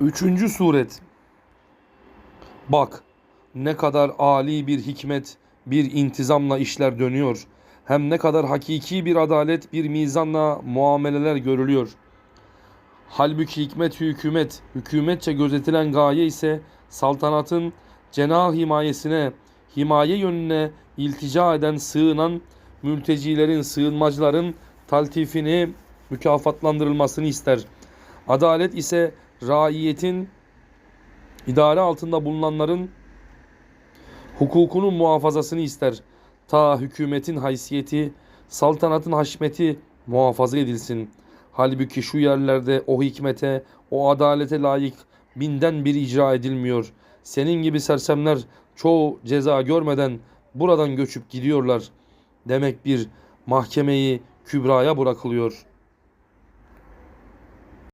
Üçüncü suret. Bak ne kadar âli bir hikmet, bir intizamla işler dönüyor. Hem ne kadar hakiki bir adalet, bir mizanla muameleler görülüyor. Halbuki hikmet hükümet, hükümetçe gözetilen gaye ise saltanatın cenah himayesine, himaye yönüne iltica eden, sığınan mültecilerin, sığınmacıların taltifini, mükafatlandırılmasını ister. Adalet ise raiyetin idare altında bulunanların hukukunun muhafazasını ister. Ta hükümetin haysiyeti, saltanatın haşmeti muhafaza edilsin. Halbuki şu yerlerde o hikmete, o adalete layık binden bir icra edilmiyor. Senin gibi sersemler çoğu ceza görmeden buradan göçüp gidiyorlar. Demek bir mahkemeyi kübraya bırakılıyor.''